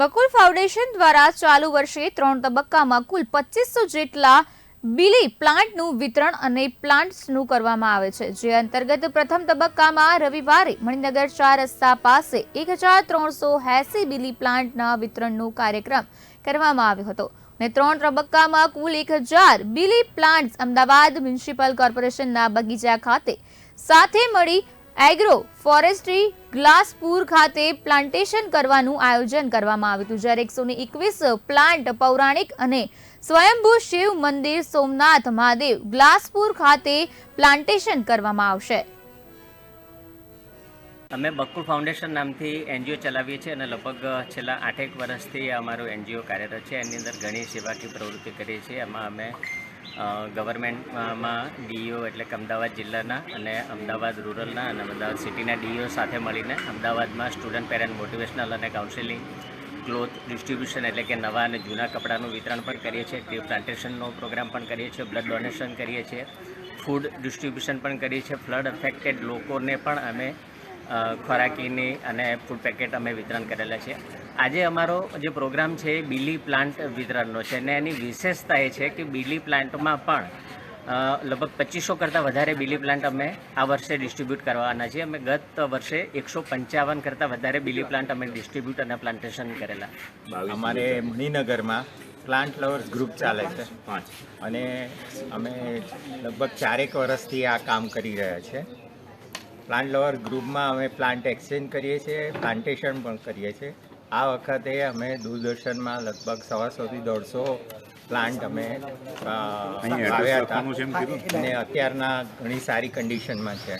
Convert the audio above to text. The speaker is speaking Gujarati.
બકુલ ફાઉન્ડેશન દ્વારા ચાલુ વર્ષે ત્રણ તબક્કામાં કુલ પચીસો જેટલા બિલી પ્લાન્ટનું વિતરણ અને પ્લાન્ટ્સનું કરવામાં આવે છે. જે અંતર્ગત પ્રથમ તબક્કામાં રવિવારે મણિનગર ચાર રસ્તા પાસે એક હજાર ત્રણસો એસી બિલી પ્લાન્ટના વિતરણનો કાર્યક્રમ કરવામાં આવ્યો હતો અને ત્રણ તબક્કામાં કુલ એક હજાર બિલી પ્લાન્ટ્સ અમદાવાદ મ્યુનિસિપલ કોર્પોરેશનના બગીચા ખાતે સાથે મળી એગ્રો ફોરેસ્ટ્રી ગ્લાસપુર ખાતે પ્લાન્ટેશન કરવાનું આયોજન કરવામાં આવ્યું હતું. જ્યારે એકસો એકવીસ પ્લાન્ટ પૌરાણિક અને સ્વયંભૂ શિવ મંદિર સોમનાથ મહાદેવ ગ્લાસપુર ખાતે પ્લાન્ટેશન કરવામાં આવશે. અમે બકુલ ફાઉન્ડેશન નામથી એનજીઓ ચલાવીએ છીએ અને લગભગ છેલ્લા આઠેક વર્ષથી અમારું એનજીઓ કાર્યરત છે. એની અંદર ઘણી સેવાકીય પ્રવૃત્તિ કરીએ છીએ. એમાં અમે ગવર્મેન્ટમાં ડીઈઓ એટલે કે અમદાવાદ જિલ્લાના અને અમદાવાદ રૂરલના અને અમદાવાદ સિટીના ડીઈઓ સાથે મળીને અમદાવાદમાં સ્ટુડન્ટ પેરેન્ટ મોટિવેશનલ અને કાઉન્સિલિંગ ક્લોથ ડિસ્ટ્રીબ્યુશન એટલે કે નવા અને જૂના કપડાનું વિતરણ પણ કરીએ છીએ. ટ્રી પ્લાન્ટેશનનો પ્રોગ્રામ પણ કરીએ છીએ. બ્લડ ડોનેશન કરીએ છીએ. ફૂડ ડિસ્ટ્રીબ્યુશન પણ કરીએ છીએ. ફ્લડ અફેક્ટેડ લોકોને પણ અમે ખોરાકીની અને ફૂડ પેકેટ અમે વિતરણ કરેલા છે. આજે અમારો જે પ્રોગ્રામ છે એ બીલી પ્લાન્ટ વિતરણનો છે અને એની વિશેષતા એ છે કે બીલી પ્લાન્ટમાં પણ લગભગ પચીસો કરતાં વધારે બીલી પ્લાન્ટ અમે આ વર્ષે ડિસ્ટ્રીબ્યુટ કરવાના છીએ. અમે ગત વર્ષે એકસો પંચાવન કરતાં વધારે બીલી પ્લાન્ટ અમે ડિસ્ટ્રીબ્યુટ અને પ્લાન્ટેશન કરેલા. અમારે મણિનગરમાં પ્લાન્ટ લવર્સ ગ્રુપ ચાલે છે. અને અમે લગભગ ચારેક વર્ષથી આ કામ કરી રહ્યા છે. પ્લાન્ટ લવર ગ્રુપમાં અમે પ્લાન્ટ એક્સચેન્જ કરીએ છીએ પ્લાન્ટેશન પણ કરીએ છીએ. આ વખતે અમે દૂરદર્શનમાં લગભગ સવાસોથી દોઢસો પ્લાન્ટ અમે એમ હતા અને અત્યારના ઘણી સારી કન્ડિશનમાં છે.